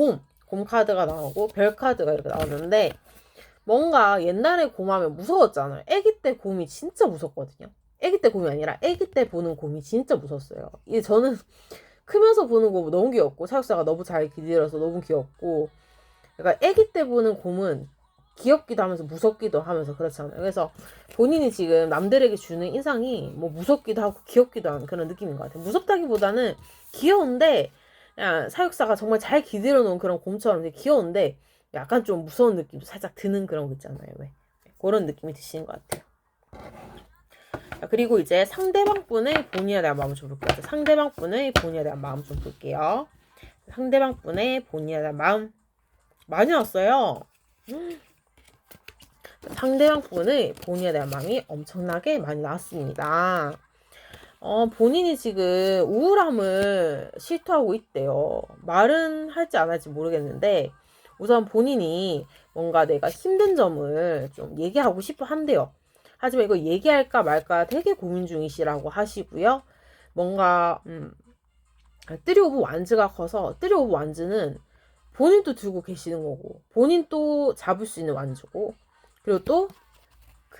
곰, 곰 카드가 나오고 별 카드가 이렇게 나오는데 뭔가 옛날에 곰하면 무서웠잖아요. 아기 때 곰이 진짜 무섭거든요. 아기 때 곰이 아니라 아기 때 보는 곰이 진짜 무섭어요. 이 저는 크면서 보는 곰 너무 귀엽고 사육사가 너무 잘 기들어서 너무 귀엽고 그러니까 아기 때 보는 곰은 귀엽기도 하면서 무섭기도 하면서 그렇잖아요. 그래서 본인이 지금 남들에게 주는 인상이 뭐 무섭기도 하고 귀엽기도 한 그런 느낌인 것 같아요. 무섭다기보다는 귀여운데 사육사가 정말 잘 기들어 놓은 그런 곰처럼 되게 귀여운데 약간 좀 무서운 느낌도 살짝 드는 그런 거 있잖아요. 왜? 그런 느낌이 드시는 것 같아요. 자, 그리고 이제 상대방 분의 본인에 대한 마음 좀 볼게요. 상대방 분의 본인에 대한 마음 좀 볼게요. 상대방 분의 본인에 대한 마음 많이 왔어요. 상대방 분의 본인에 대한 마음이 엄청나게 많이 나왔습니다. 어, 본인이 지금 우울함을 실토하고 있대요. 말은 할지 안 할지 모르겠는데, 우선 본인이 뭔가 내가 힘든 점을 좀 얘기하고 싶어 한대요. 하지만 이거 얘기할까 말까 되게 고민 중이시라고 하시고요. 뭔가, 음, 뜨리 오브 완즈가 커서, 뜨리 오브 완즈는 본인도 들고 계시는 거고, 본인 또 잡을 수 있는 완즈고, 그리고 또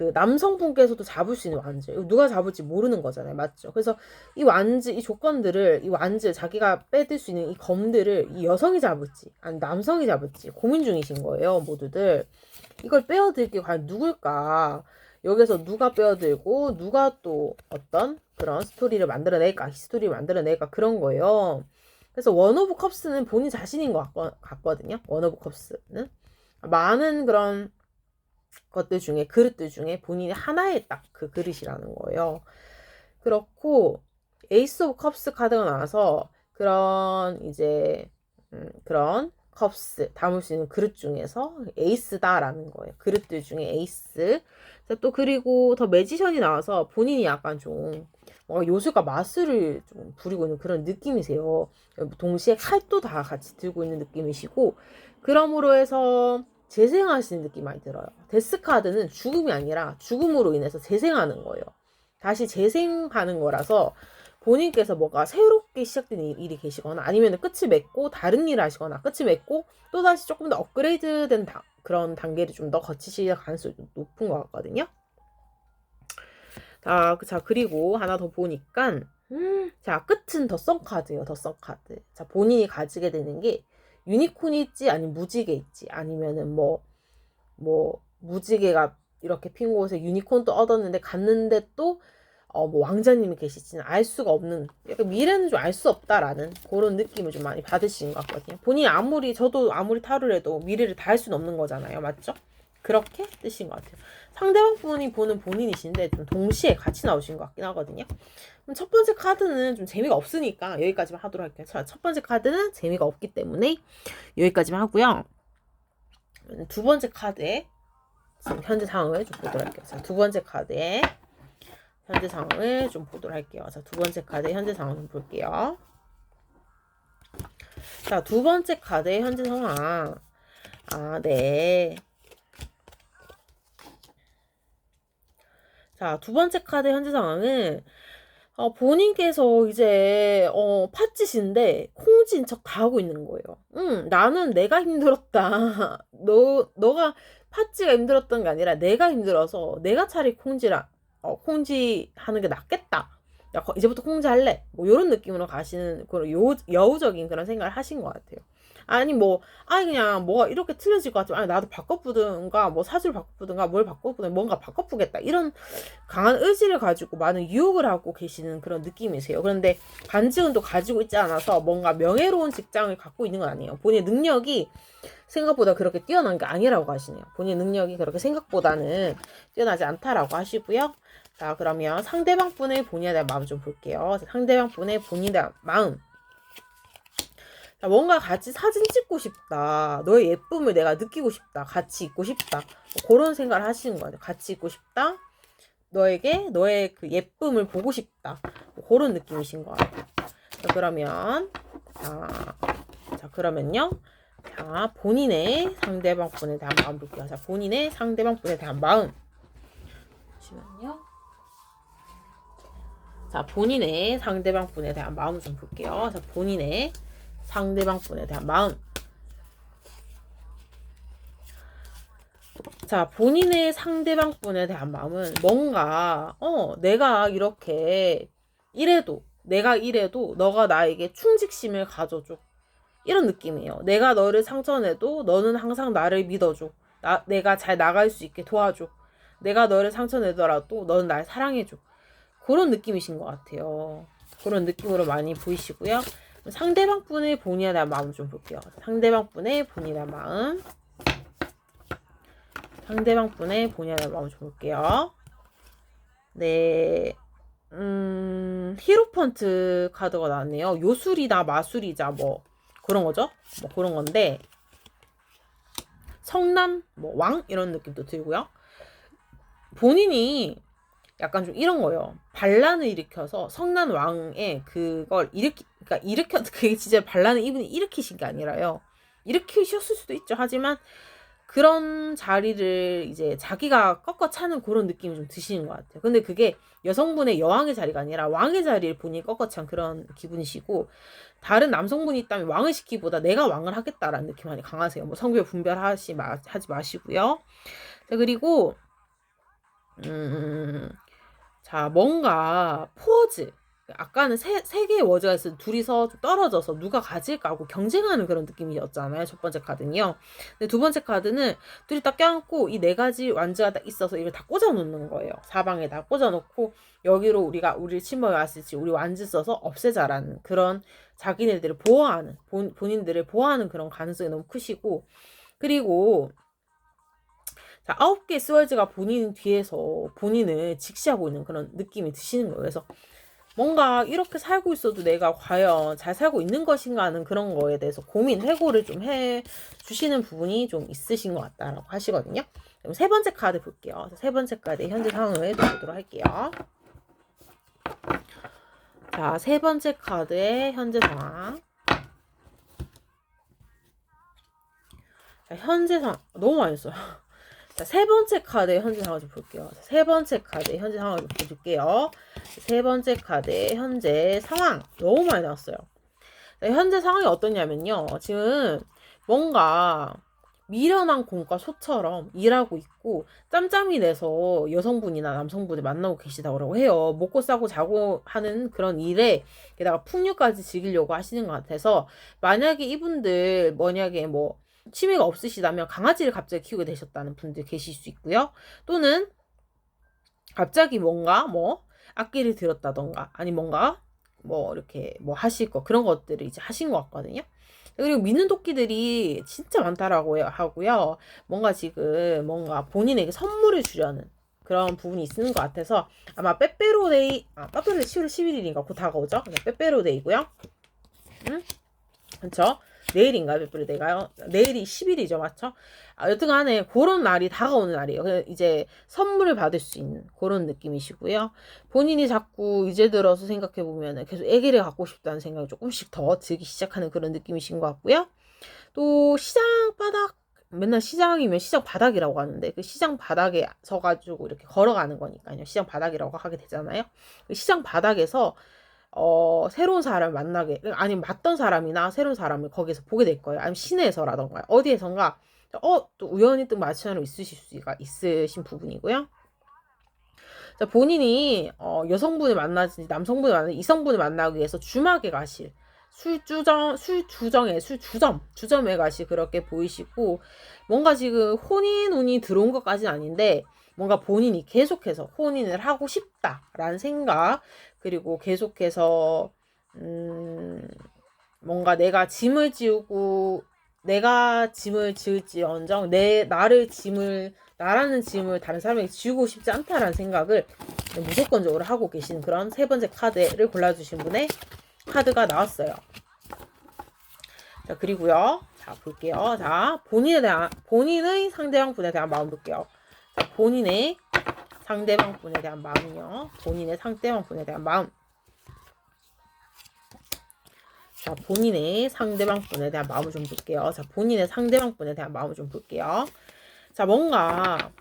그 남성분께서도 잡을 수 있는. 이거 누가 잡을지 모르는 거잖아요. 맞죠? 그래서 이 완즈, 이 조건들을, 이 완즈, 자기가 빼들 수 있는 이 검들을 이 여성이 잡을지, 아니 남성이 잡을지 고민 중이신 거예요. 모두들. 이걸 빼어들기 과연 누굴까? 여기서 누가 빼어들고, 누가 또 어떤 그런 스토리를 만들어낼까? 히스토리를 만들어낼까? 그런 거예요. 그래서 원 오브 컵스는 본인 자신인 것 같거, 같거든요. 원 오브 컵스는. 많은 그런 것들 중에 그릇들 중에 본인이 하나의 딱 그 그릇이라는 거예요. 그렇고 에이스 오브 컵스 카드가 나와서 그런 이제 음, 그런 컵스 담을 수 있는 그릇 중에서 에이스다라는 거예요. 그릇들 중에 에이스. 또 그리고 더 매지션이 나와서 본인이 약간 좀 뭔가 요술과 마술을 좀 부리고 있는 그런 느낌이세요. 동시에 칼도 다 같이 들고 있는 느낌이시고 그러므로 해서 재생하시는 느낌 많이 들어요. 데스 카드는 죽음이 아니라 죽음으로 인해서 재생하는 거예요. 다시 재생하는 거라서 본인께서 뭐가 새롭게 시작된 일- 일이 계시거나 아니면 끝을 맺고 다른 일을 하시거나 끝을 맺고 또다시 조금 더 업그레이드된 다- 그런 단계를 좀 더 거치실 가능성이 좀 높은 것 같거든요. 자, 그- 자 그리고 하나 더 보니까 음, 자 끝은 더 썬 카드예요. 더 썬 카드. 자 본인이 가지게 되는 게 유니콘이 있지 아니면 무지개 있지 아니면은 뭐뭐 무지개가 이렇게 핀 곳에 유니콘도 얻었는데 갔는데 또 어 뭐 왕자님이 계시지는 알 수가 없는 약간 미래는 좀 알 수 없다라는 그런 느낌을 좀 많이 받으시는 것 같거든요. 본인이 아무리 저도 아무리 타를 해도 미래를 다 알 수는 없는 거잖아요. 맞죠? 그렇게 뜻인 것 같아요. 상대방 분이 보는 본인이신데 좀 동시에 같이 나오신 것 같긴 하거든요. 그럼 첫 번째 카드는 좀 재미가 없으니까 여기까지만 하도록 할게요. 자, 첫 번째 카드는 재미가 없기 때문에 여기까지만 하고요. 두 번째 카드에 지금 현재 상황을 좀 보도록 할게요. 자, 두 번째 카드에 현재 상황을 좀 보도록 할게요. 자, 두 번째 카드의 현재 상황 좀 볼게요. 자, 두 번째 카드의 현재 상황. 아, 네. 자, 두 번째 카드 현재 상황은 어, 본인께서 이제 어, 팥짓인데 콩진 척다 하고 있는 거예요. 응, 나는 내가 힘들었다. 너 너가 팥쥐가 힘들었던 게 아니라 내가 힘들어서 내가 차라리 콩지라 어, 콩지 하는 게 낫겠다. 야, 거- 이제부터 콩지 할래. 뭐 이런 느낌으로 가시는 그런 여, 여우적인 그런 생각을 하신 것 같아요. 아니 뭐 아니 그냥 뭐가 이렇게 틀려질 것 같지만 아니 나도 바꿔보든가 뭐 사주를 바꿔보든가 뭘 바꿔보든 뭔가 바꿔보겠다 이런 강한 의지를 가지고 많은 유혹을 하고 계시는 그런 느낌이세요. 그런데 반직은 또 가지고 있지 않아서 뭔가 명예로운 직장을 갖고 있는 건 아니에요. 본인의 능력이 생각보다 그렇게 뛰어난 게 아니라고 하시네요. 본인 능력이 그렇게 생각보다는 뛰어나지 않다라고 하시고요. 자, 그러면 상대방 분의 본인에 대한 마음 좀 볼게요. 자, 상대방 분의 본인에 마음. 자, 뭔가 같이 사진 찍고 싶다. 너의 예쁨을 내가 느끼고 싶다. 같이 있고 싶다. 뭐 그런 생각을 하시는 거예요. 같이 있고 싶다. 너에게 너의 그 예쁨을 보고 싶다. 뭐 그런 느낌이신 것 같아요. 자, 그러면 자, 자 그러면요. 자, 본인의 상대방 분에 대한 마음 볼게요. 자, 본인의 상대방 분에 대한 마음. 잠시만요. 자, 본인의 상대방 분에 대한 마음을 좀 볼게요. 자, 본인의 상대방분에 대한 마음. 자, 본인의 상대방분에 대한 마음은 뭔가, 어, 내가 이렇게 이래도, 내가 이래도 너가 나에게 충직심을 가져줘. 이런 느낌이에요. 내가 너를 상처내도 너는 항상 나를 믿어줘. 나, 내가 잘 나갈 수 있게 도와줘. 내가 너를 상처내더라도 너는 날 사랑해줘. 그런 느낌이신 것 같아요. 그런 느낌으로 많이 보이시고요. 상대방 분의 대한 마음 좀 볼게요. 상대방 분의 대한 마음. 상대방 분의 대한 마음 좀 볼게요. 네. 음, 히로펀트 카드가 나왔네요. 요술이다, 마술이자 뭐 그런 거죠. 뭐 그런 건데 성남, 뭐 왕 이런 느낌도 들고요. 본인이 약간 좀 이런 거예요. 반란을 일으켜서 성난 왕의 그걸 일으키, 그러니까 일으켜 그게 진짜 반란을 이분이 일으키신 게 아니라요. 일으키셨을 수도 있죠. 하지만 그런 자리를 이제 자기가 꺾어 차는 그런 느낌이 좀 드시는 것 같아요. 근데 그게 여성분의 여왕의 자리가 아니라 왕의 자리를 본인이 꺾어 찬 그런 기분이시고 다른 남성분이 있다면 왕을 시키보다 내가 왕을 하겠다라는 느낌 많이 강하세요. 뭐 성별 분별하시 마, 하지 마시고요. 자, 그리고 음, 자, 뭔가 포즈. 아까는 세, 세 개의 워즈가 있어 둘이서 좀 떨어져서 누가 가질까 하고 경쟁하는 그런 느낌이었잖아요. 첫 번째 카드는요. 근데 두 번째 카드는 둘이 딱 껴안고 이 네 가지 완즈가 딱 있어서 이걸 다 꽂아 놓는 거예요. 사방에다 꽂아 놓고 여기로 우리가 우리 침범에 왔을지 우리 완즈 써서 없애자라는 그런 자기네들을 보호하는 본, 본인들을 보호하는 그런 가능성이 너무 크시고 그리고 자, 아홉 개 스월즈가 본인 뒤에서 본인을 직시하고 있는 그런 느낌이 드시는 거예요. 그래서 뭔가 이렇게 살고 있어도 내가 과연 잘 살고 있는 것인가 하는 그런 거에 대해서 고민, 해고를 좀 해 주시는 부분이 좀 있으신 것 같다라고 하시거든요. 그럼 세 번째 카드 볼게요. 세 번째 카드 현재 상황을 보도록 할게요. 자, 세 번째 카드의 현재 상황. 자, 현재 상황. 너무 많이 했어요. 자, 세 번째 카드의 현재 상황을 좀 볼게요. 세 번째 카드의 현재 상황을 좀 보여줄게요. 세 번째 카드의 현재 상황. 너무 많이 나왔어요. 자, 현재 상황이 어떠냐면요. 지금 뭔가 미련한 공과 소처럼 일하고 있고 짬짬이 내서 여성분이나 남성분을 만나고 계시다고 해요. 먹고 싸고 자고 하는 그런 일에 게다가 풍류까지 즐기려고 하시는 것 같아서 만약에 이분들 만약에 뭐 취미가 없으시다면 강아지를 갑자기 키우게 되셨다는 분들 계실 수 있고요. 또는 갑자기 뭔가 뭐 악기를 들었다던가 아니 뭔가 뭐 이렇게 뭐 하실 거 그런 것들을 이제 하신 것 같거든요. 그리고 믿는 토끼들이 진짜 많다라고 하고요. 뭔가 지금 뭔가 본인에게 선물을 주려는 그런 부분이 있는 것 같아서 아마 빼빼로데이 아 빼빼로데이 10월 11일인가 곧 다가오죠. 빼빼로데이고요. 응? 그렇죠? 내일인가 몇불이 내가요? 내일이 10일이죠, 맞죠? 아, 여튼간에 그런 날이 다가오는 날이에요. 이제 선물을 받을 수 있는 그런 느낌이시고요. 본인이 자꾸 이제 들어서 생각해 보면 계속 아기를 갖고 싶다는 생각이 조금씩 더 들기 시작하는 그런 느낌이신 것 같고요. 또 시장 바닥 맨날 시장이면 시장 바닥이라고 하는데 그 시장 바닥에 서가지고 이렇게 걸어가는 거니까요. 시장 바닥이라고 하게 되잖아요. 그 시장 바닥에서 어, 새로운 사람을 만나게, 아니면 맞던 사람이나 새로운 사람을 거기서 보게 될 거예요. 아니면 시내에서라던가, 어디에선가, 어, 또 우연히 또 마치는 있으실 수가 있으신 부분이고요. 자, 본인이, 어, 여성분을 만나지, 남성분을 만나지, 이성분을 만나기 위해서 주막에 가실, 술주정, 술주정에, 술주점, 주점에 가실 그렇게 보이시고, 뭔가 지금 혼인 운이 들어온 것까지는 아닌데, 뭔가 본인이 계속해서 혼인을 하고 싶다라는 생각, 그리고 계속해서 음 뭔가 내가 짐을 지우고 내가 짐을 지을지언정 내 나를 짐을 나라는 짐을 다른 사람에게 지우고 싶지 않다라는 생각을 무조건적으로 하고 계신 그런 세 번째 카드를 골라주신 분의 카드가 나왔어요. 자 그리고요. 자 볼게요. 자 본인에 대한 본인의 상대방 분에 대한 마음 볼게요. 자 본인의 상대방 분에 대한 마음이요. 본인의 상대방 분에 대한 마음. 자, 본인의 상대방 분에 대한 마음을 좀 볼게요. 자, 본인의 상대방 분에 대한 마음을 좀 볼게요. 자, 뭔가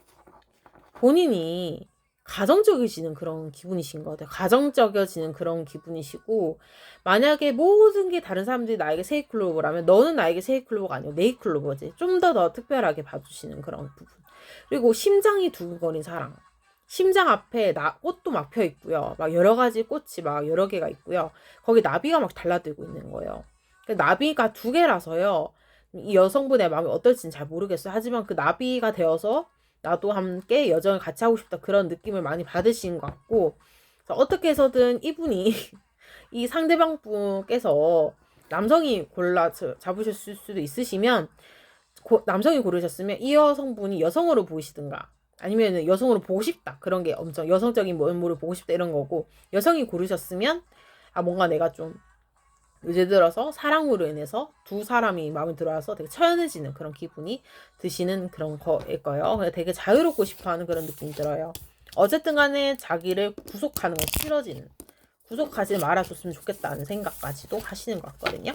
본인이 가정적이지는 그런 기분이신 것 같아요. 가정적이어지는 그런 기분이시고, 만약에 모든 게 다른 사람들이 나에게 세이클로버라면, 너는 나에게 세이클로버가 아니고 네이클로버지. 좀 더 더 특별하게 봐주시는 그런 부분. 그리고 심장이 두근거린 사랑. 심장 앞에 나, 꽃도 막 펴 있고요. 막 여러 가지 꽃이 막 여러 개가 있고요. 거기 나비가 막 달라들고 있는 거예요. 그 나비가 두 개라서요. 이 여성분의 마음이 어떨지는 잘 모르겠어요. 하지만 그 나비가 되어서 나도 함께 여정을 같이 하고 싶다 그런 느낌을 많이 받으신 것 같고 어떻게 해서든 이분이 이 상대방 분께서 남성이 골라 잡으셨을 수도 있으시면 고, 남성이 고르셨으면 이 여성분이 여성으로 보이시든가 아니면 여성으로 보고 싶다 그런 게 엄청 여성적인 면모를 보고 싶다 이런 거고 여성이 고르셨으면 아 뭔가 내가 좀 요새 들어서 사랑으로 인해서 두 사람이 마음에 들어와서 되게 처연해지는 그런 기분이 드시는 그런 거일 거예요. 되게 자유롭고 싶어 하는 그런 느낌이 들어요. 어쨌든 간에 자기를 구속하는 건 싫어지는 구속하지 말아줬으면 좋겠다는 생각까지도 하시는 것 같거든요.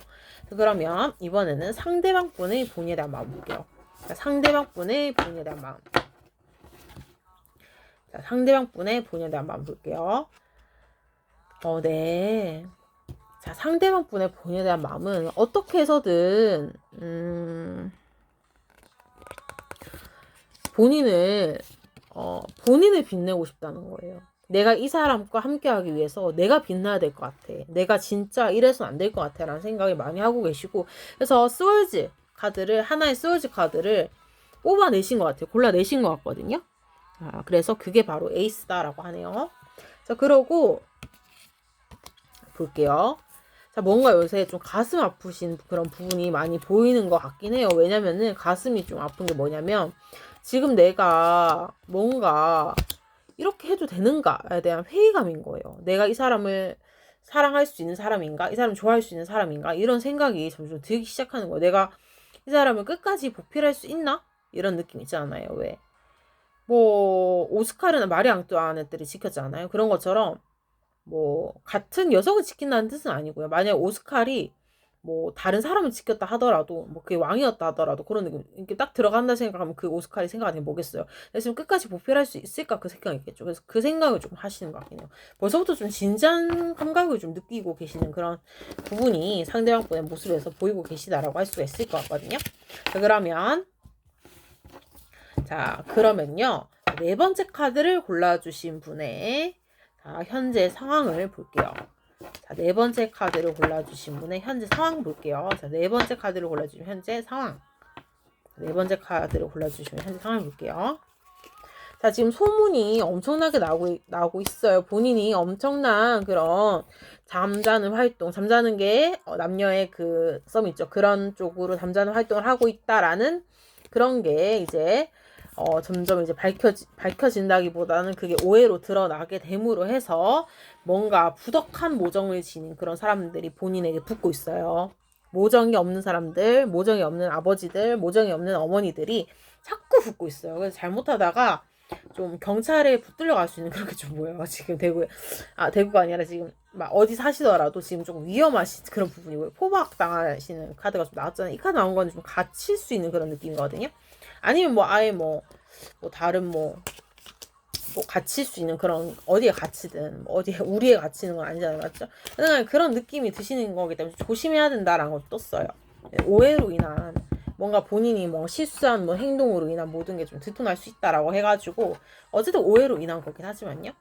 그러면 이번에는 상대방 분의 본인에 대한 마음 볼게요. 자, 상대방 분의 본인에 대한 마음. 자, 상대방 분의 본인에 대한 마음 볼게요. 어, 네. 자, 상대방 분의 본인에 대한 마음은 어떻게 해서든, 음, 본인을, 어, 본인을 빛내고 싶다는 거예요. 내가 이 사람과 함께 하기 위해서 내가 빛나야 될 것 같아. 내가 진짜 이래서는 안될 것 같아. 라는 생각을 많이 하고 계시고. 그래서 스월즈 카드를, 하나의 스월즈 카드를 뽑아내신 것 같아요. 골라내신 것 같거든요. 아, 그래서 그게 바로 에이스다라고 하네요. 자, 그러고 볼게요. 자, 뭔가 요새 좀 가슴 아프신 그런 부분이 많이 보이는 것 같긴 해요. 왜냐면은 가슴이 좀 아픈 게 뭐냐면 지금 내가 뭔가 이렇게 해도 되는가에 대한 회의감인 거예요. 내가 이 사람을 사랑할 수 있는 사람인가? 이 사람 좋아할 수 있는 사람인가? 이런 생각이 점점 들기 시작하는 거예요. 내가 이 사람을 끝까지 보필할 수 있나? 이런 느낌 있잖아요. 왜? 뭐 오스카르나 마리 앙뚜아네들이 지켰잖아요. 그런 것처럼 뭐 같은 여성을 지킨다는 뜻은 아니고요. 만약 오스칼이 뭐 다른 사람을 지켰다 하더라도 뭐 그게 왕이었다 하더라도 그런 느낌 이렇게 딱 들어간다 생각하면 그 생각하는 게 뭐겠어요. 그래서 끝까지 보필 할 수 있을까 그 생각이겠죠. 그래서 그 생각을 좀 하시는 것 같긴 해요. 벌써부터 좀 진지한 감각을 좀 느끼고 계시는 그런 부분이 상대방 분의 모습에서 보이고 계시다라고 할 수가 있을 것 같거든요. 자, 그러면 자 그러면요 네 번째 카드를 골라주신 분의 자, 현재 상황을 볼게요. 자, 네 번째 카드를 골라주신 분의 현재 상황 볼게요. 자, 네 번째 카드를 골라주신 현재 상황. 네 번째 카드를 골라주시면 현재 상황 볼게요. 자, 지금 소문이 엄청나게 나오고, 나오고 있어요. 본인이 엄청난 그런 잠자는 활동, 잠자는 게 어, 남녀의 그 썸 있죠. 그런 쪽으로 잠자는 활동을 하고 있다라는 그런 게 이제 어, 점점 이제 밝혀지, 밝혀진다기보다는 그게 오해로 드러나게 됨으로 해서 뭔가 부덕한 모정을 지닌 그런 사람들이 본인에게 붙고 있어요. 모정이 없는 사람들, 모정이 없는 아버지들, 모정이 없는 어머니들이 자꾸 붙고 있어요. 그래서 잘못하다가 좀 경찰에 붙들려 갈 수 있는 그렇게 좀 보여요. 지금 대구에. 아, 대구가 아니라 지금 막 어디 사시더라도 지금 조금 위험하신 그런 부분이고요. 포박 당하시는 카드가 좀 나왔잖아요. 이 카드 나온 거는 좀 갇힐 수 있는 그런 느낌이거든요. 아니면 뭐 아예 뭐, 뭐 다른 뭐, 뭐 갇힐 수 있는 그런 어디에 갇히든 뭐 어디에 우리에 갇히는 건 아니잖아요 맞죠? 그냥 그런 느낌이 드시는 거기 때문에 조심해야 된다라는 걸 떴어요 네, 오해로 인한 뭔가 본인이 뭐 실수한 뭐 행동으로 인한 모든 게 좀 들통날 수 있다라고 해가지고 어쨌든 오해로 인한 거긴 하지만요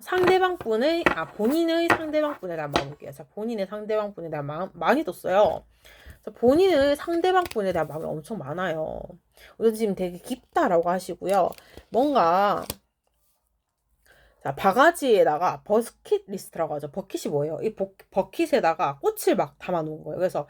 상대방 분의 아 본인의 상대방 분에 대한 마음 볼게요 자 본인의 상대방 분에 대한 마음 많이 떴어요 본인의 상대방 분에 대한 마음이 엄청 많아요. 우선 지금 되게 깊다라고 하시고요. 뭔가 자 바가지에다가 버킷 리스트라고 하죠. 버킷이 뭐예요? 이 버, 버킷에다가 꽃을 막 담아 놓은 거예요. 그래서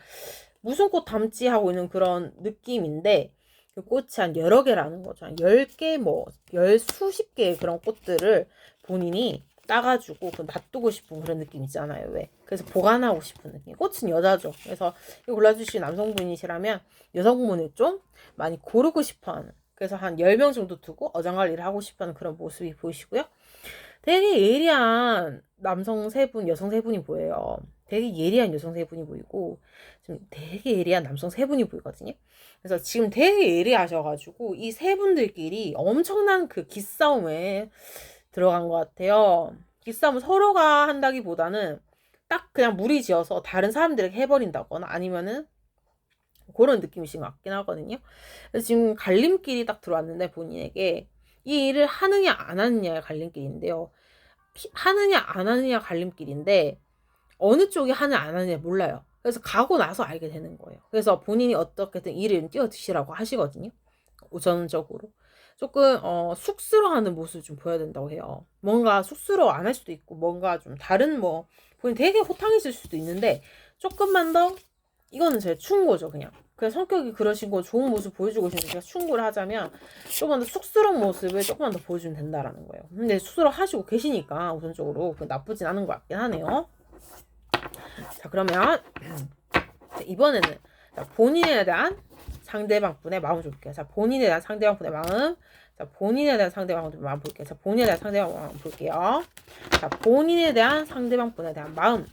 무슨 꽃 담지 하고 있는 그런 느낌인데 그 꽃이 한 여러 개라는 거죠. 한 10개 뭐 열 수십 개의 그런 꽃들을 본인이 따가지고 그 놔두고 싶은 그런 느낌 있잖아요. 왜? 그래서 보관하고 싶은 느낌. 꽃은 여자죠. 그래서 이 골라주신 남성분이시라면 여성분을 좀 많이 고르고 싶어 하는. 그래서 한 10명 정도 두고 어장관리를 하고 싶어 하는 그런 모습이 보이시고요. 되게 예리한 남성 세 분, 여성 세 분이 보여요. 되게 예리한 여성 세 분이 보이고, 좀 되게 예리한 남성 세 분이 보이거든요. 그래서 지금 되게 예리하셔가지고, 이 세 분들끼리 엄청난 그 기싸움에 들어간 것 같아요. 기싸움을 서로가 한다기보다는 딱 그냥 무리지어서 다른 사람들에게 해버린다거나 아니면은 그런 느낌이신 것 같긴 하거든요. 그래서 지금 갈림길이 딱 들어왔는데 본인에게 이 일을 하느냐 안 하느냐의 갈림길인데요. 히- 하느냐 안 하느냐 갈림길인데 어느 쪽이 하느냐 안 하느냐 몰라요. 그래서 가고 나서 알게 되는 거예요. 그래서 본인이 어떻게든 일을 뛰어드시라고 하시거든요. 우선적으로. 조금 어, 쑥스러워하는 모습을 좀 보여야 된다고 해요. 뭔가 쑥스러워 안 할 수도 있고 뭔가 좀 다른 뭐 본인 되게 호탕해질 수도 있는데 조금만 더 이거는 제가 충고죠 그냥. 그냥 성격이 그러신 거 좋은 모습 보여주고 싶은데 제가 충고를 하자면 조금만 더 쑥스러운 모습을 조금만 더 보여주면 된다라는 거예요. 근데 쑥스러워 하시고 계시니까 우선적으로 그 나쁘진 않은 것 같긴 하네요. 자 그러면 자, 이번에는 자, 본인에 대한 상대방 분의 마음 좀 볼게요. 자 본인에 대한 상대방 분의 마음. 자 본인에 대한 상대방 분의 마음 볼게요. 자 본인에 대한 상대방 마음 볼게요. 자 본인에 대한 상대방 분에 대한 마음.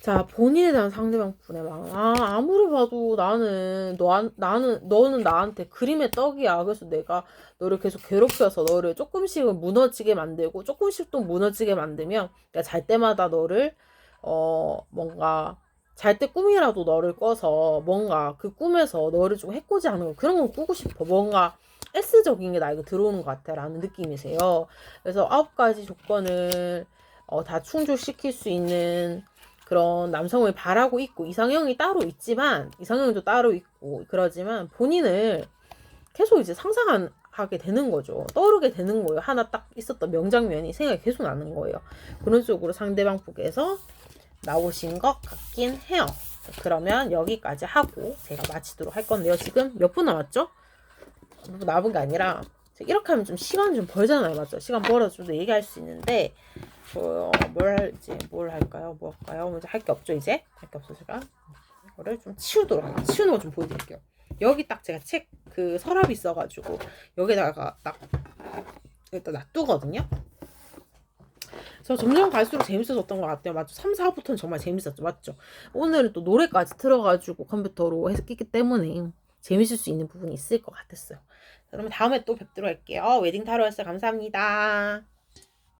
자 본인에 대한 상대방 분의 마음. 아 아무리 봐도 나는 너 나는 너는 나한테 그림의 떡이야. 그래서 내가 너를 계속 괴롭혀서 너를 조금씩은 무너지게 만들고 조금씩 또 무너지게 만들면 내가 잘 때마다 너를 어 뭔가 잘 때 꿈이라도 너를 꿔서 뭔가 그 꿈에서 너를 좀 해코지 하는 거 그런 건 꾸고 싶어 뭔가 S적인 게 나에게 들어오는 것 같아 라는 느낌이세요. 그래서 아홉 가지 조건을 어, 다 충족시킬 수 있는 그런 남성을 바라고 있고 이상형이 따로 있지만 이상형도 따로 있고 그러지만 본인을 계속 이제 상상하게 되는 거죠. 떠오르게 되는 거예요. 하나 딱 있었던 명장면이 생각이 계속 나는 거예요. 그런 쪽으로 상대방 북에서 나오신 것 같긴 해요. 그러면 여기까지 하고 제가 마치도록 할 건데요. 지금 몇 분 남았죠? 남은 게 아니라 이렇게 하면 좀 시간 좀 벌잖아요. 맞죠? 시간 더 얘기할 수 있는데 어, 뭘 할지 뭘 할까요? 뭐 할까요? 먼저 할게 없죠 이제 할 게 없어 제가 이거를 좀 치우도록 할게요. 치우는 거 좀 보여드릴게요. 여기 딱 제가 책 그 서랍이 있어가지고 여기다가 딱 여기다 놔두거든요. 그래서 점점 갈수록 재밌어졌던 것 같아요. 맞죠? 3, 4부터는 정말 재밌었죠. 맞죠? 오늘은 또 노래까지 틀어가지고 컴퓨터로 했기 때문에 재밌을 수 있는 부분이 있을 것 같았어요. 그러면 다음에 또 뵙도록 할게요. 웨딩 타로였어요. 감사합니다.